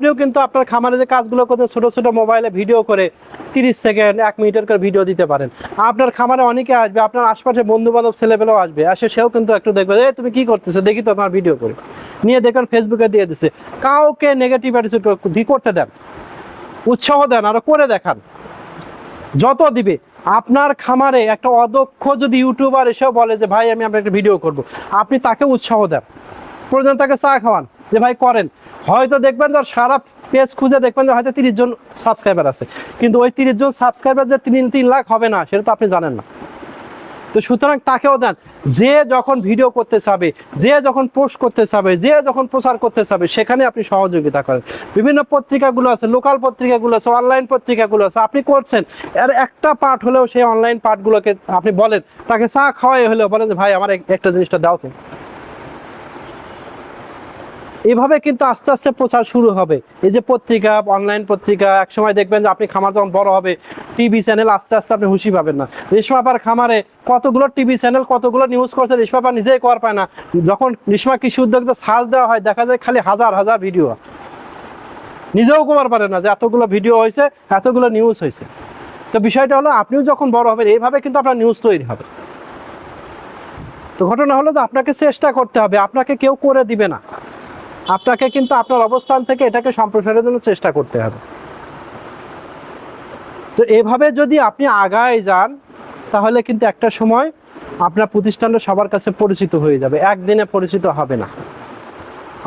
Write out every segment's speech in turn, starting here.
আপনিও কিন্তু আপনার খামারে যে কাজগুলো করতে ছোট ছোট মোবাইলে ভিডিও করে তিরিশ সেকেন্ড, এক মিনিটের করে ভিডিও দিতে পারেন। আপনার খামারে অনেকে আসবে, আপনার আশপাশে বন্ধু বান্ধব ছেলেপেলেও আসবে, আসে সেও কিন্তু একটু দেখবে এই তুমি কি করতেছো? দেখি তো তোমার ভিডিও করে। নিয়ে দেখবেন ফেসবুকে দিয়ে দিছে। কাউকে নেগেটিভ অ্যাটিচিউড করতে দেন, উৎসাহ দেন, আরও করে দেখান। যত দিবে। আপনার খামারে একটা অদক্ষ যদি ইউটিউবার এসেও বলে যে, ভাই, আমি আপনার একটা ভিডিও করব। আপনি তাকে উৎসাহ দেন। প্রয়োজন তাকে চা খাওয়ান। যে ভাই করেন। হয়তো দেখবেন যে সারা পেজ খুঁজে দেখবেন যে হয়তো তিরিশ জন সাবস্ক্রাইবার আছে। কিন্তু ওই তিরিশ জন সাবস্ক্রাইবার যে তিন তিন লাখ হবে না, সেটা তো আপনি জানেন না। তো সুতরাং তাকেও দেন। যে যখন ভিডিও করতে চাবে, যে যখন পোস্ট করতে চাবে, যে যখন প্রচার করতে চাবে, সেখানে আপনি সহযোগিতা করেন। বিভিন্ন পত্রিকাগুলো আছে লোকাল পত্রিকাগুলো আছে অনলাইন পত্রিকাগুলো আছে। আপনি করছেন, এর একটা পার্ট হলেও সেই অনলাইন পার্টগুলোকে আপনি বলেন, তাকে চা খাওয়াই হলেও বলেন যে, ভাই, আমার একটা জিনিসটা দাও তো এভাবে কিন্তু আস্তে আস্তে প্রচার শুরু হবে। এই যে পত্রিকা, অনলাইন পত্রিকা এক সময় দেখবেন যে আপনি খামার যখন বড় হবে, টিভি চ্যানেল আস্তে আস্তে আপনি হুঁশি পাবেন না। রেশমাপার খামারে কতগুলো টিভি চ্যানেল, কতগুলো নিউজ করছে রেশমাপা নিজেই কর পায় না। যখন রেশমা কৃষি উদ্যোক্তা সার্চ দেওয়া হয়, দেখা যায় খালি হাজার হাজার ভিডিও নিজেও কমার পারে না যে এতগুলো ভিডিও হয়েছে, এতগুলো নিউজ হয়েছে। তো বিষয়টা হলো, আপনিও যখন বড় হবেন, এইভাবে কিন্তু আপনার নিউজ তৈরি হবে। তো ঘটনা হলো যে আপনাকে চেষ্টা করতে হবে, আপনাকে কেউ করে দিবে না। আপনাকে কিন্তু আপনার অবস্থান থেকে এটাকে সম্প্রসারের জন্য চেষ্টা করতে হবে। তো এভাবে যদি আপনি আগায় যান, তাহলে কিন্তু একটা সময় আপনার প্রতিষ্ঠানটা সবার কাছে পরিচিত হয়ে যাবে। একদিনে পরিচিত হবে না।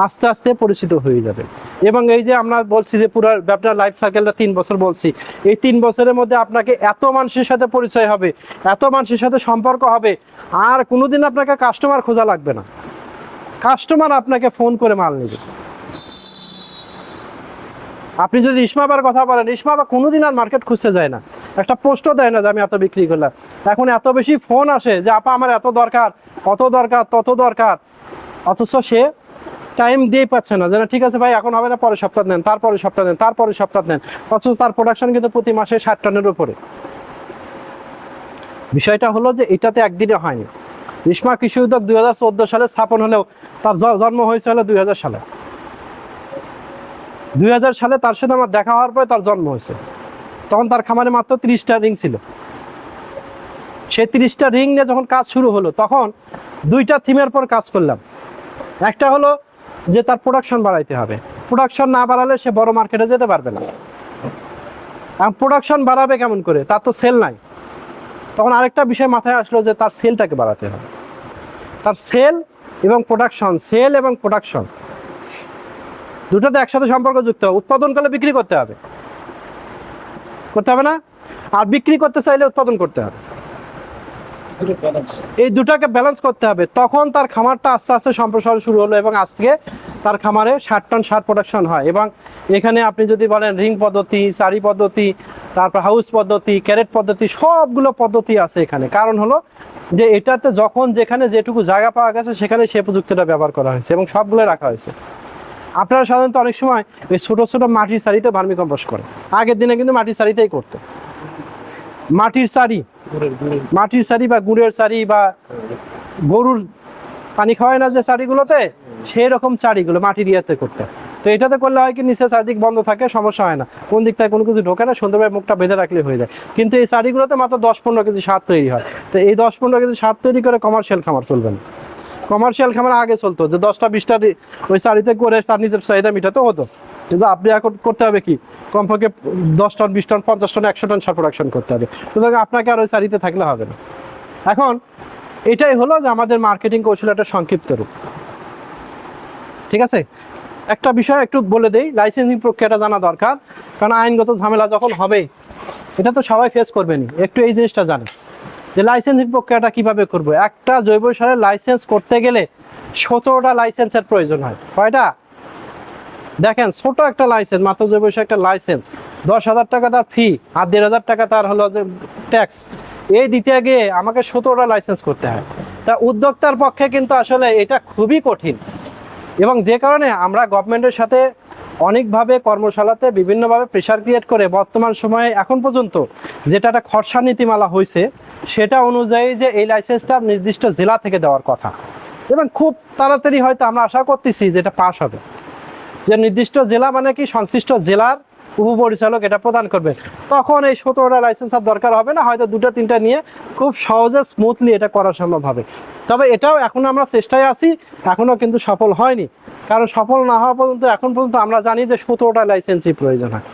আস্তে আস্তে পরিচিত হয়ে যাবে। এবং এই যে আমরা বলছি যে পুরো আপনার লাইফ সার্কেলটা তিন বছর বলছি, এই তিন বছরের মধ্যে আপনাকে এত মানুষের সাথে পরিচয় হবে, এত মানুষের সাথে সম্পর্ক হবে, আর কোনোদিন আপনাকে কাস্টমার খোঁজা লাগবে না। কাস্টমার আপনাকে ফোন করে মাল নেবে। আপনি যদি ইসমাবার কথা বলেন, ইসমাবা কোনোদিন আর মার্কেট খুঁজতে যায় না। একটা পোস্টও দেয় না যে আমি এত বিক্রি করলাম। এখন এত বেশি ফোন আসে যে, আপা, আমার এত দরকার, অত দরকার, তত দরকার। অথচ সে টাইম দিয়ে পাচ্ছে না। যে না ঠিক আছে, ভাই, এখন হবে না, পরের সপ্তাহ নেন তারপরে সপ্তাহ নেন তারপরে সপ্তাহ নেন। অথচ তার প্রোডাকশন কিন্তু প্রতি মাসে ষাট টনের উপরে। বিষয়টা হলো যে, এটাতে একদিনে হয়নি। রেশমা কৃষি উদ্যোগ দুই হাজার চোদ্দ সালে স্থাপন হলেও তার জন্ম হয়েছে হলো দুই হাজার সালে। দুই হাজার সালে তার সাথে আমার দেখা হওয়ার পরে তার জন্ম হয়েছে। তখন তার খামারে মাত্র তিরিশটা রিং ছিল। সে তিরিশটা রিং নিয়ে যখন কাজ শুরু হলো, তখন দুইটা থিমের পর কাজ করলাম। একটা হলো যে তার প্রোডাকশন বাড়াইতে হবে। প্রোডাকশন না বাড়ালে সে বড় মার্কেটে যেতে পারবে না। আর প্রোডাকশন বাড়াবে কেমন করে? তার তো সেল নাই। তখন আরেকটা বিষয় মাথায় আসলো যে তার সেলটাকে বাড়াতে হবে। তার সেল এবং প্রোডাকশন সেল এবং প্রোডাকশন দুটোতে একসাথে সম্পর্ক যুক্ত। হবে উৎপাদনকালে বিক্রি করতে হবে। করতে হবে না? আর বিক্রি করতে চাইলে উৎপাদন করতে হবে। এই দুটাকে ব্যালেন্স করতে হবে। তখন তার খামারটা আস্তে আস্তে সম্প্রসারণ শুরু হলো এবং আজ থেকে তার খামারে ষাট টন সার প্রোডাকশন হয় এবং এখানে আপনি যদি বলেন রিং পদ্ধতি সারি পদ্ধতি তারপর হাউস পদ্ধতি ক্যারেট পদ্ধতি, সবগুলো পদ্ধতি আছে এখানে। কারণ হলো যে এটাতে যখন যেখানে যেটুকু জায়গা পাওয়া গেছে, সেখানে সে প্রযুক্তিটা ব্যবহার করা হয়েছে এবং সবগুলো রাখা হয়েছে। আপনারা সাধারণত অনেক সময় ওই ছোটো ছোটো মাটির সারিতে ভার্মি কম্পোস্ট করে আগের দিনে কিন্তু মাটির সারিতেই করতো। মাটির সারি মাটির সারি বা গুড়ের সারি বা গরুর পানি খাওয়ায় না যে সারিগুলোতে সেই রকম সারিগুলো মাটির ইয়েতে করতে তো এটাতে করলে হয় কি, নিচে চারদিক বন্ধ থাকে, সমস্যা হয় না। কোন দিক থেকে কোনো কিছু ঢোকে না, সুন্দরভাবে মুখটা বেঁধে রাখলে হয়ে যায়। কিন্তু এই শাড়িগুলোতে মাত্র দশ পনেরো কেজি সার তৈরি হয়। তো এই দশ পনেরো কেজি সার তৈরি করে কমার্শিয়াল খামার চলবে না। কমার্শিয়াল খামার আগে চলতো, যে দশটা, বিশটা ওই শাড়িতে করে তার নিজের চাহিদা মিটাতে হতো। কিন্তু আপনি এখন করতে হবে কি, কমপক্ষে দশ টন, বিশ টন, পঞ্চাশ টন, একশো টন সার প্রোডাকশন করতে হবে। সুতরাং আপনাকে আর ওই শাড়িতে থাকলে হবে না। এখন এটাই হলো যে আমাদের মার্কেটিং কৌশল একটা সংক্ষিপ্ত রূপ। ঠিক আছে? একটা বিষয় একটু বলে দেই লাইসেন্সিং প্রক্রিয়াটা জানা দরকার, কারণ আইনগত ঝামেলা যখন হবে, এটা তো সবাই ফেস করবেনি একটু এই জিনিসটা জানে যে লাইসেন্সিং প্রক্রিয়াটা কীভাবে করব? একটা জৈব সারের লাইসেন্স করতে গেলে সতেরোটা লাইসেন্সের প্রয়োজন হয়, কয়টা? দেখেন, ছোট একটা লাইসেন্স মাত্র জৈব সার একটা লাইসেন্স দশ হাজার টাকা তার ফি আর দেড় হাজার টাকা তার হলো যে ট্যাক্স এই দিতে গিয়ে আমাকে সতেরোটা লাইসেন্স করতে হয়। তা উদ্যোক্তার পক্ষে কিন্তু আসলে এটা খুবই কঠিন। এবং যে কারণে আমরা গভর্নমেন্টের সাথে অনেকভাবে কর্মশালাতে বিভিন্নভাবে প্রেশার ক্রিয়েট করে বর্তমান সময়ে এখন পর্যন্ত যেটা একটা খরসা নীতিমালা হয়েছে, সেটা অনুযায়ী যে এই লাইসেন্সটা নির্দিষ্ট জেলা থেকে দেওয়ার কথা। এবং খুব তাড়াতাড়ি হয়তো আমরা আশা করতেছি যে এটা পাস হবে। যে নির্দিষ্ট জেলা মানে কি সংশ্লিষ্ট জেলার উপপরিচালক এটা প্রদান করবে। তখন এই সতেরোটা লাইসেন্স আর দরকার হবে না, হয়তো দুটো তিনটা নিয়ে খুব সহজে স্মুথলি এটা করা সম্ভব হবে। তবে এটাও এখন আমরা চেষ্টায় আছি এখনও কিন্তু সফল হয়নি। কারণ সফল না হওয়া পর্যন্ত, এখন পর্যন্ত আমরা জানি যে সতেরোটা লাইসেন্সই প্রয়োজন হয়।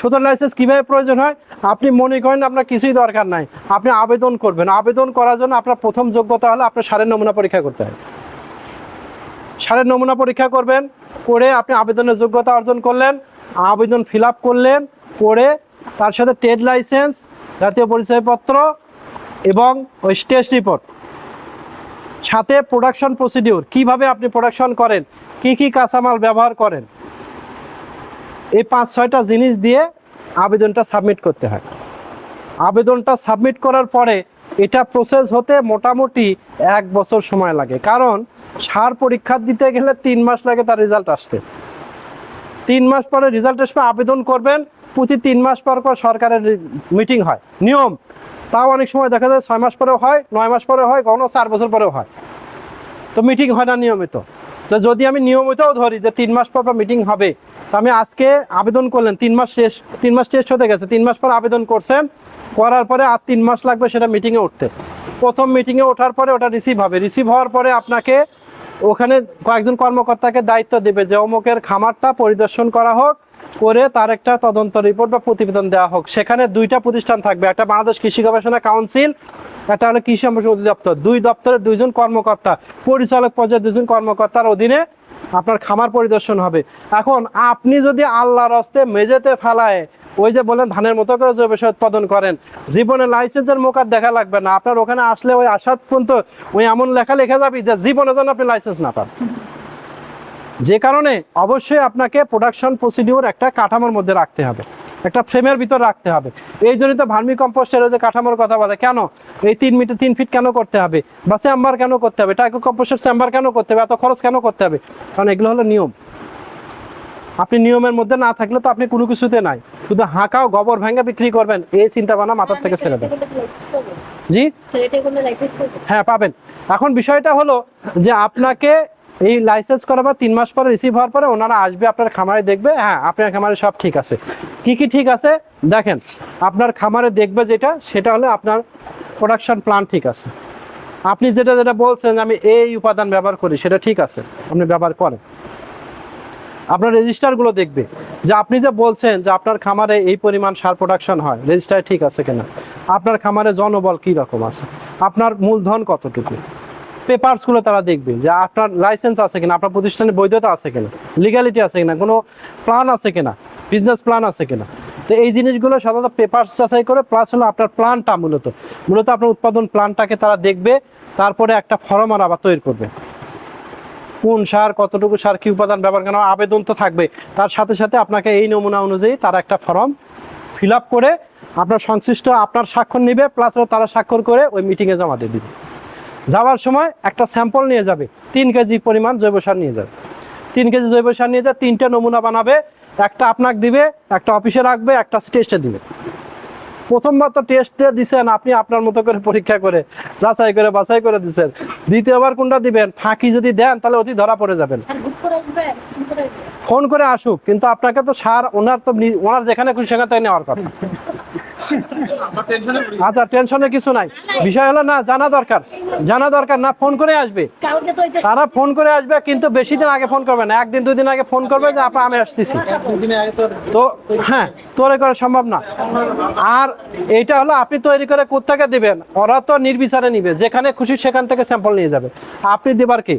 সতেরো লাইসেন্স কীভাবে প্রয়োজন হয়? আপনি মনে করেন আপনার কিছুই দরকার নাই। আপনি আবেদন করবেন। আবেদন করার জন্য আপনার প্রথম যোগ্যতা হলে আপনার সারের নমুনা পরীক্ষা করতে হয়। সারের নমুনা পরীক্ষা করবেন, করে আপনি আবেদনের যোগ্যতা অর্জন করলেন। আবেদন ফিল করলেন, করে তার সাথে ট্রেড লাইসেন্স, জাতীয় পরিচয়পত্র এবং ওই টেস্ট রিপোর্ট। সাথে প্রোডাকশন প্রসিডিউর, কীভাবে আপনি প্রোডাকশন করেন, কি কি কাঁচামাল ব্যবহার করেন, এই পাঁচ ছয়টা জিনিস দিয়ে আবেদনটা সাবমিট করতে হয়। আবেদনটা সাবমিট করার পরে এটা প্রসেস হতে মোটামুটি এক বছর সময় লাগে। কারণ সার পরীক্ষা দিতে গেলে তিন মাস লাগে তার রেজাল্ট আসতে। তিন মাস পরে রেজাল্ট আসবে, আবেদন করবেন, প্রতি তিন মাস পর পর সরকারের মিটিং হয়। নিয়ম, তাও অনেক সময় দেখা যায় ছয় মাস পরেও হয়, নয় মাস পরেও হয়, কখনো চার বছর পরেও হয়। তো মিটিং হয় না নিয়মিত। তো যদি আমি নিয়মিতও ধরি যে তিন মাস পর পর মিটিং হবে, তো আমি আজকে আবেদন করলেন, তিন মাস শেষ, তিন মাস শেষ হতে গেছে, তিন মাস পর আবেদন করছেন, করার পরে আর তিন মাস লাগবে সেটা মিটিংয়ে উঠতে। প্রথম মিটিংয়ে ওঠার পরে ওটা রিসিভ হবে। রিসিভ হওয়ার পরে আপনাকে ওখানে কয়েকজন কর্মকর্তাকে দায়িত্ব দিবে যে অমুকের খামারটা পরিদর্শন করা হোক, করে তার একটা তদন্ত রিপোর্ট বা প্রতিবেদন দেওয়া হোক। সেখানে দুইটা প্রতিষ্ঠান থাকবে, একটা বাংলাদেশ কৃষি গবেষণা কাউন্সিল, একটা হলো কৃষি অধিদপ্তর। দুই দপ্তরের দুইজন কর্মকর্তা, পরিচালক পর্যায়ে দুজন কর্মকর্তার অধীনে আপনার খামার পরিদর্শন হবে। এখন আপনি যদি আল্লাহর রস্তে মেঝেতে ফেলায়, ওই যে বলেন ধানের মতো করে জৈব সার উৎপাদন করেন, জীবনে লাইসেন্সের মোকার দেখা লাগবে না। আপনার ওখানে আসলে ওই আসার পর্যন্ত ওই এমন লেখা লেখা যাবে যে জীবনে যেন আপনি লাইসেন্স না পান। যে কারণে অবশ্যই আপনাকে প্রোডাকশন প্রসিডিওর একটা কাঠামোর মধ্যে রাখতে হবে। একটা ফ্রেমের ভিতর রাখতে হবে। এই জন্যই তো ভার্মি কম্পোস্টের যে কাঠামোর কথা বলে কেন? এই তিন মিটার তিন ফিট কেন করতে হবে? বা চেম্বার কেন করতে হবে? টাইকো কম্পোস্টের চেম্বার কেন করতে হবে? এত খরচ কেন করতে হবে? কারণ এগুলো হলো নিয়ম। আপনি নিয়মের মধ্যে না থাকলে তো আপনি কোনো কিছুতে নাই। শুধু হাঁকাও গোবর ভেঙে বিক্রি করবেন এই চিন্তা ভাবনা মাথার থেকে ছেড়ে দেন। জি? হ্যাঁ পাবেন। এখন বিষয়টা হলো যে আপনাকে এই লাইসেন্স করার পর তিন মাস পরে রিসিভ হওয়ার পরে ওনারা আসবে, আপনার খামারে দেখবে হ্যাঁ আপনার খামারে সব ঠিক আছে। কি কি ঠিক আছে? দেখেন, আপনার খামারে দেখবে যেটা, সেটা হলো আপনার প্রোডাকশন প্ল্যান ঠিক আছে। আপনি যেটা যেটা বলছেন আমি এই উপাদান ব্যবহার করি, সেটা ঠিক আছে, আপনি ব্যবহার করেন। আপনার রেজিস্টারগুলো দেখবে। যে আপনি যে বলছেন যে আপনার খামারে এই পরিমাণ সার প্রোডাকশন হয় রেজিস্টার ঠিক আছে কিনা? আপনার খামারে জনবল কী রকম আছে? আপনার মূলধন কতটুকু? পেপারসগুলো তারা দেখবে যে আপনার লাইসেন্স আছে কিনা, আপনার প্রতিষ্ঠানের বৈধতা আছে কিনা লিগ্যালিটি আছে কিনা, কোনো প্ল্যান আছে কিনা বিজনেস প্ল্যান আছে কিনা। তো এই জিনিসগুলো সাধারণত পেপার যাচাই করে প্লাস হলো আপনার প্ল্যানটা মূলত। মূলত আপনার উৎপাদন প্ল্যানটাকে তারা দেখবে, তারপরে একটা ফরম আর আবার তৈরি করবে। কোন সার, কতটুকু সার, কি উপাদান ব্যবহার কেন আবেদন তো থাকবে তার সাথে সাথে আপনাকে এই নমুনা অনুযায়ী তারা একটা ফর্ম ফিল করে, আপনার সংশ্লিষ্ট আপনার স্বাক্ষর নেবে প্লাস তারা স্বাক্ষর করে ওই মিটিংয়ে জমা দিয়ে দিবে। যাওয়ার সময় একটা স্যাম্পল নিয়ে যাবে। তিন কেজি পরিমাণ জৈব সার নিয়ে যাবে। তিন কেজি জৈব সার নিয়ে যায় তিনটে নমুনা বানাবে একটা আপনাকে দিবে একটা অফিসে রাখবে একটা টেস্টে দিবে। প্রথমবার তো টেস্টে দিছেন আপনি আপনার মতো করে পরীক্ষা করে যাচাই করে বাছাই করে দিছেন। দ্বিতীয়বার কোনটা দিবেন ফাঁকি যদি দেন তাহলে অতি ধরা পড়ে যাবেন। ফোন করে আসুক কিন্তু আপনাকে তো সার ওনার তো ওনার যেখানে খুশি সেখান তাই নেওয়ার কথা। আচ্ছা টেনশনে কিছু নাই। বিষয় হলো না জানা দরকার। জানা দরকার না ফোন করে আসবে। তারা ফোন করে আসবে কিন্তু বেশি দিন আগে ফোন করবে না। একদিন দুই দিন আগে ফোন করবে যে আপা আমি আসতেছি। তো হ্যাঁ তৈরি করা সম্ভব না। আর এইটা হলো আপনি তৈরি করে কোথেকে দিবেন। ওরা তো নির্বিচারে নিবে। যেখানে খুশি সেখান থেকে স্যাম্পল নিয়ে যাবে। আপনি দেবার কি?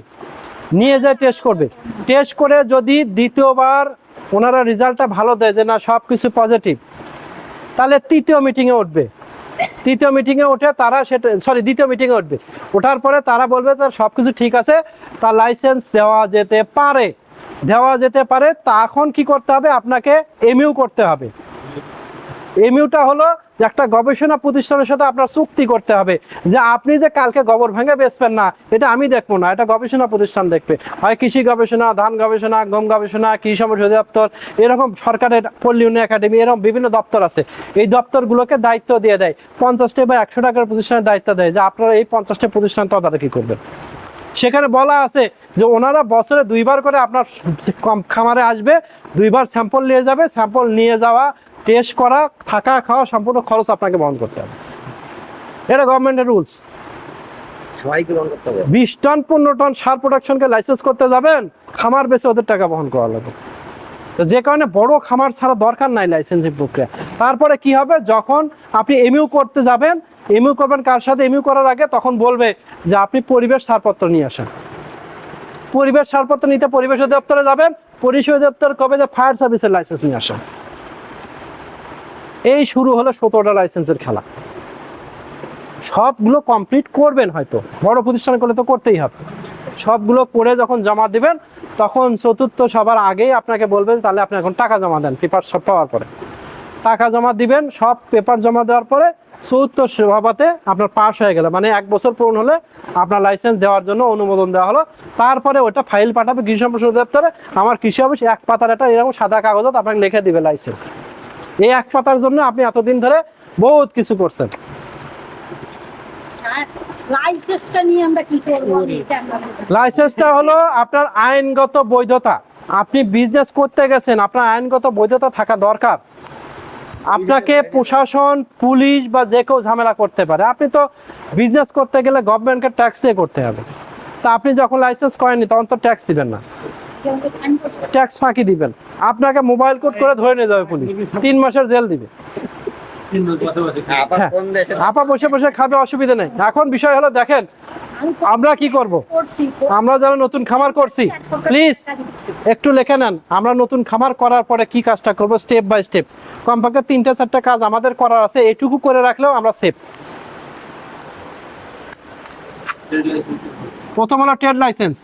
নিয়ে যায় টেস্ট করবে। টেস্ট করে যদি দ্বিতীয়বার ওনারা রেজাল্টটা ভালো দেয় যে না সব কিছু পজিটিভ তাহলে তৃতীয় মিটিংয়ে উঠবে। তৃতীয় মিটিংয়ে উঠে তারা সেটা সরি দ্বিতীয় মিটিংয়ে উঠবে। ওঠার পরে তারা বলবে তার সব কিছু ঠিক আছে, তার লাইসেন্স দেওয়া যেতে পারে। দেওয়া যেতে পারে তা এখন কি করতে হবে? আপনাকে এমইউ করতে হবে। এমইউটা হলো একটা গবেষণা প্রতিষ্ঠানের সাথে আপনার চুক্তি করতে হবে যে আপনি যে কালকে গোবর ভেঙে বেচবেন না, এটা আমি দেখব না, এটা গবেষণা প্রতিষ্ঠান দেখবে। হয় কৃষি গবেষণা, ধান গবেষণা, গম গবেষণা, কৃষি সম্পদ দপ্তর, এরকম সরকারের পল্লী উন্নয়ন একাডেমি, এরকম বিভিন্ন দপ্তর আছে। এই দপ্তরগুলোকে দায়িত্ব দিয়ে দেয়। পঞ্চাশটি বা একশো টাকার প্রতিষ্ঠানের দায়িত্ব দেয় যে আপনারা এই পঞ্চাশটি প্রতিষ্ঠান তদারকি করবেন। সেখানে বলা আছে যে ওনারা বছরে দুইবার করে আপনার খামারে আসবে, দুইবার স্যাম্পল নিয়ে যাবে, স্যাম্পল নিয়ে যাওয়া টেস্ট করা থাকা খাওয়া সম্পূর্ণ খরচ আপনাকে বহন করতে হবে। এটা গভর্নমেন্টের রুলস বিশ টন পনেরো টন সার প্রোডাকশনকে লাইসেন্স করতে যাবেন খামার বেশি ওদের টাকা বহন করা লাগবে। তো যে কারণে বড় খামার ছাড়া দরকার নাই লাইসেন্সিং প্রক্রিয়া। তারপরে কি হবে? যখন আপনি এমইউ করতে যাবেন এমইউ করবেন কার সাথে? এমইউ করার আগে তখন বলবে যে আপনি পরিবেশ ছাড়পত্র নিয়ে আসেন। পরিবেশ ছাড়পত্র নিতে পরিবেশ অধিদপ্তরে যাবেন পরিবেশ অধিদপ্তর কবে যে ফায়ার সার্ভিসের লাইসেন্স নিয়ে আসেন। এই শুরু হলো সতেরোটা লাইসেন্সের খেলা। সবগুলো কমপ্লিট করবেন হয়তো। বড় প্রতিষ্ঠান করলে তো করতেই হবে। সবগুলো করে যখন জমা দিবেন, তখন চতুর্থ সবার আগেই আপনাকে বলবেন তাহলে আপনি এখন টাকা জমা দেন পেপার সব পাওয়ার পরে। টাকা জমা দিবেন, সব পেপার জমা দেওয়ার পরে চতুর্থ সভাপতে আপনার পাস হয়ে গেল। মানে এক বছর পূরণ হলে আপনার লাইসেন্স দেওয়ার জন্য অনুমোদন দেওয়া হলো। তারপরে ওটা ফাইল পাঠাবে কৃষি সম্প্রসারণ দপ্তরে। আমার কৃষি অফিস এক পাতার একটা এরকম সাদা কাগজত আপনাকে লিখে দিবে লাইসেন্স এই এক পাতার জন্য আপনি এতদিন ধরে বহুত কিছু করছেন। লাইসেন্সটা না। লাইসেন্সটা হলো আপনার আইনগত বৈধতা। আপনি বিজনেস করতে গেছেন আপনার আইনগত বৈধতা থাকা দরকার। আপনাকে প্রশাসন পুলিশ বা যে কেউ ঝামেলা করতে পারে। আপনি তো বিজনেস করতে গেলে গভর্নমেন্টকে ট্যাক্স দিয়ে করতে হবে। তা আপনি যখন লাইসেন্স করেননি তখন তো ট্যাক্স দিবেন না। ট্যাক্স ফাঁকি দিবেন। আপনাকে মোবাইল কোড করে ধরে নিয়ে যাবে পুলিশ। তিন মাসের জেল দিবে। আবার হ্যাঁ। আপা বসে বসে খাবে অসুবিধা নেই। এখন বিষয় হলো দেখেন আমরা কি করব? আমরা যারা নতুন খামার করছি প্লিজ একটু লিখে নেন আমরা নতুন খামার করার পরে কি কাজটা করব স্টেপ বাই স্টেপ কমপক্ষে তিনটা চারটা কাজ আমাদের করার আছে এটুকু করে রাখলেও আমরা সেফ প্রথম হলো ট্রেড লাইসেন্স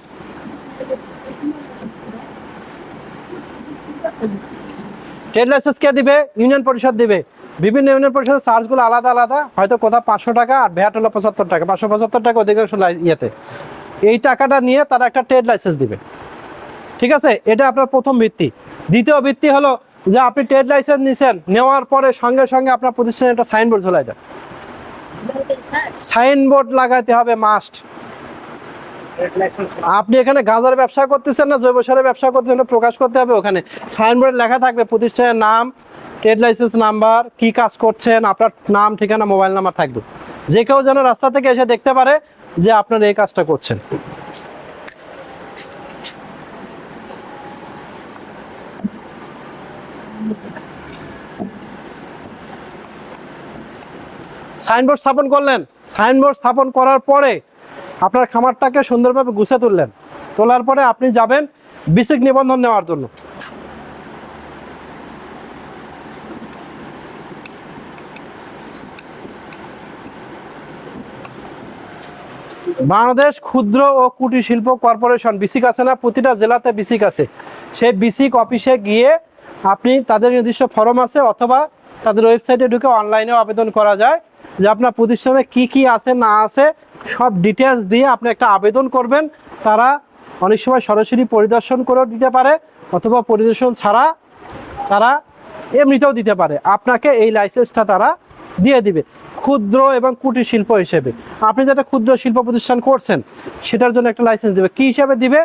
ট্রেড লাইসেন্স কে দিবে? ইউনিয়ন পরিষদ দিবে। বিভিন্ন ইউনিয়ন পরিষদের চার্জগুলো আলাদা আলাদা। হয়তো কোথাও পাঁচশো টাকা আর ভ্যাট হলো পঁচাত্তর টাকা। পাঁচশো পঁচাত্তর টাকা অধিকাংশ ইয়েতে। এই টাকাটা নিয়ে তারা একটা ট্রেড লাইসেন্স দিবে। ঠিক আছে? এটা আপনার প্রথম ভিত্তি। দ্বিতীয় ভিত্তি হলো যে আপনি ট্রেড লাইসেন্স নিছেন নেওয়ার পরে সঙ্গে সঙ্গে আপনার প্রতিষ্ঠানে একটা সাইনবোর্ড ঝোলাই দেন। সাইনবোর্ড লাগাইতে হবে মাস্ট আপনি এখানে গাঁজার ব্যবসা করতেছেন না, জৈব সারের ব্যবসা করতেছেন প্রকাশ করতে হবে ওখানে। সাইনবোর্ডে লেখা থাকবে প্রতিষ্ঠানের নাম ট্রেড লাইসেন্স নাম্বার কি কাজ করছেন, আপনার নাম, ঠিকানা মোবাইল নাম্বার থাকবে। যে কেউ যেন রাস্তা থেকে এসে দেখতে পারে যে আপনার এই কাজটা করছেন। সাইনবোর্ড স্থাপন করলেন। সাইনবোর্ড স্থাপন করার পরে আপনার খামারটাকে সুন্দরভাবে গুছে তুললেন। তোলার পরে আপনি যাবেন বিসিক নিবন্ধন নেওয়ার জন্য। বাংলাদেশ ক্ষুদ্র ও কুটির শিল্প কর্পোরেশন, বিসিক আছে না? প্রতিটা জেলাতে বিসিক আছে। সেই বিসিক অফিসে গিয়ে আপনি তাদের নির্দিষ্ট ফর্ম আছে অথবা তাদের ওয়েবসাইটে ঢুকে অনলাইনেও আবেদন করা যায়। যে আপনার প্রতিষ্ঠানে কি কি আছে, না আছে, সব ডিটেলস দিয়ে আপনি একটা আবেদন করবেন। তারা অনেক সময় সরাসরি পরিদর্শন করেও দিতে পারে, অথবা পরিদর্শন ছাড়া তারা এমনিতেও দিতে পারে। আপনাকে এই লাইসেন্সটা তারা দিয়ে দিবে, ক্ষুদ্র এবং কুটির শিল্প হিসেবে। আপনি যেটা ক্ষুদ্র শিল্প প্রতিষ্ঠান করছেন, সেটার জন্য একটা লাইসেন্স দিবে। কি হিসাবে দিবে?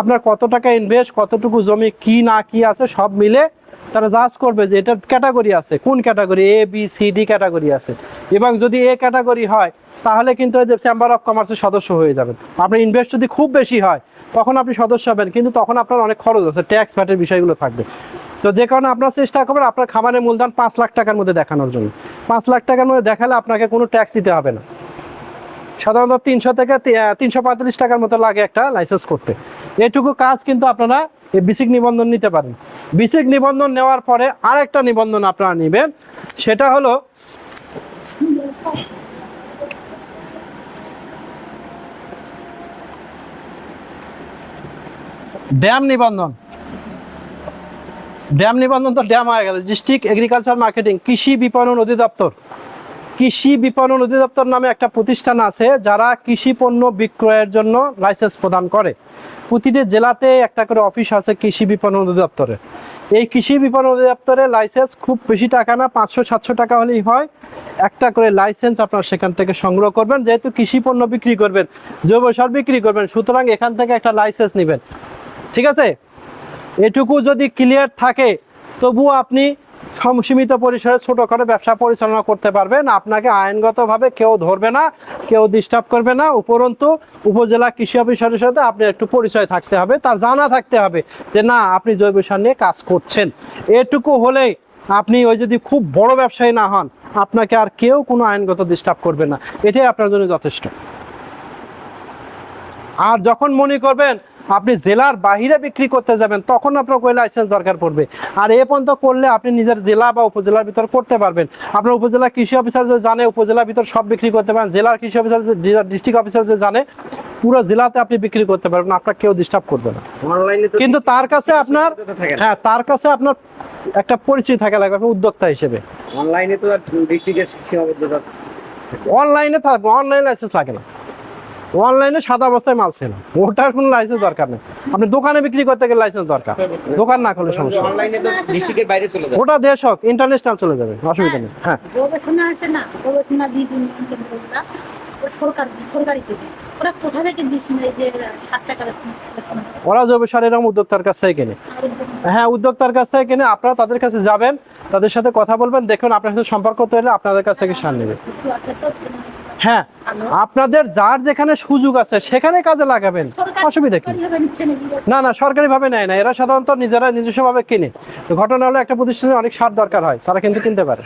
আপনার কত টাকা ইনভেস্ট কতটুকু জমি, কি না কি আছে, সব মিলে তারা জাজ করবে যে এটার ক্যাটাগরি আছে। কোন category A B C D category আছে। এবং যদি এ ক্যাটাগরি হয়, তাহলে কিন্তু ওই যে চেম্বার অফ কমার্সের সদস্য হয়ে যাবেন। আপনার ইনভেস্ট যদি খুব বেশি হয়, তখন আপনি সদস্য হবেন, কিন্তু তখন আপনার অনেক খরচ আছে ট্যাক্স ফ্যাটের বিষয়গুলো থাকবে। তো যে কারণে আপনার চেষ্টা করবেন আপনার খামারের মূলধন পাঁচ লাখ টাকার মধ্যে দেখানোর জন্য। পাঁচ লাখ টাকার মধ্যে দেখালে আপনাকে কোনো ট্যাক্স দিতে হবে না। সাধারণত তিনশো থেকে তিনশো পঁয়তাল্লিশ টাকার মতো লাগে একটা লাইসেন্স করতে। এটুকু কাজ কিন্তু আপনারা এই বিসিক নিবন্ধন নিতে পারেন। বিসিক নিবন্ধন নেওয়ার পরে আরেকটা নিবন্ধন আপনারা নেবেন, সেটা হলো ড্যাম নিবন্ধন। ড্যাম নিবন্ধন তো ড্যাম হয়ে গেল। ডিস্ট্রিক্ট এগ্রিকালচার মার্কেটিং কৃষি বিপণন অধিদপ্তর। কৃষি বিপণন অধিদপ্তর নামে একটা প্রতিষ্ঠান আছে, যারা কৃষি পণ্য বিক্রয়ের জন্য লাইসেন্স প্রদান করে। প্রতিটি জেলাতে একটা করে অফিস আছে কৃষি বিপণন অধিদপ্তরে। এই কৃষি বিপণন অধিদপ্তরের লাইসেন্স খুব বেশি টাকা না, পাঁচশো, সাতশো টাকা হলেই হয়। একটা করে লাইসেন্স আপনার সেখান থেকে সংগ্রহ করবেন, যেহেতু কৃষি পণ্য বিক্রি করবেন, জৈব সার বিক্রি করবেন, সুতরাং এখান থেকে একটা লাইসেন্স নেবেন। ঠিক আছে? এটুকু যদি ক্লিয়ার থাকে, তবুও আপনি সীমিত পরিসরে ছোট করে ব্যবসা পরিচালনা করতে পারবেন। আপনাকে আইনগতভাবে কেউ ধরবে না, কেউ ডিস্টার্ব করবে না। উপরন্তু উপজেলা কৃষি অফিসারের সাথে আপনি একটু পরিচয় থাকতে হবে, তার জানা থাকতে হবে যে না, আপনি জৈব সার নিয়ে কাজ করছেন। এটুকু হলেই আপনি ওই যদি খুব বড় ব্যবসায়ী না হন, আপনাকে আর কেউ কোনো আইনগত ডিস্টার্ব করবে না। এটাই আপনার জন্য যথেষ্ট। আর যখন মনে করবেন আপনি জেলার বাহিরে বিক্রি করতে যাবেন তখন আপনার ওই লাইসেন্স দরকার পড়বে। আর এ পর্যন্ত করলে আপনি নিজের জেলা বা উপজেলার ভিতর করতে পারবেন। আপনার উপজেলা কৃষি অফিসার যে জানে উপজেলার ভিতর সব বিক্রি করতে পারেন। জেলার কৃষি অফিসার ডিস্ট্রিক্ট অফিসার যে জানে পুরো জেলাতে আপনি বিক্রি করতে পারবেন আপনার কেউ ডিস্টার্ব করবে না। কিন্তু তার কাছে আপনার। হ্যাঁ তার কাছে আপনার একটা পরিচয় থাকা লাগবে আপনি উদ্যোক্তা হিসেবে। অনলাইনে তো ডিস্ট্রিক্টের সীমাবদ্ধতা অনলাইনে থাকবে অনলাইন লাইসেন্স লাগে না। অনলাইনে সাদা অবস্থায় মাল হয়। ওটার কোনো লাইসেন্স দরকার নেই। আপনি দোকানে বিক্রি করতে গেলে লাইসেন্স দরকার। দোকান না করলে সমস্যা অনলাইনে তো ডিস্ট্রিক্টের বাইরে চলে যায় ওটা দেশ হোক ইন্টারন্যাশনাল চলে যাবে অসুবিধা নেই। হ্যাঁ গবেষণা আছে না? গবেষণা বীজ ওরা সরকার সরকারি থেকে ওরা কোথা থেকে দিস নেই যে ষাট টাকা ওরা জৈব সার এরকম উদ্যোক্তার কাছ থেকে কেনে। হ্যাঁ উদ্যোক্তার কাছ থেকে কিনে। আপনারা তাদের কাছে যাবেন তাদের সাথে কথা বলবেন দেখুন আপনার সাথে সম্পর্ক তৈরি আপনাদের কাছ থেকে সার নেবে। হ্যাঁ আপনাদের যার যেখানে সুযোগ আছে সেখানে কাজে লাগাবেন। অসুবিধা কি? না না সরকারিভাবে নেয় না। এরা সাধারণত নিজেরা নিজস্বভাবে কিনে। ঘটনা হলে একটা প্রতিষ্ঠানে অনেক সার দরকার হয় তারা কিন্তু কিনতে পারে।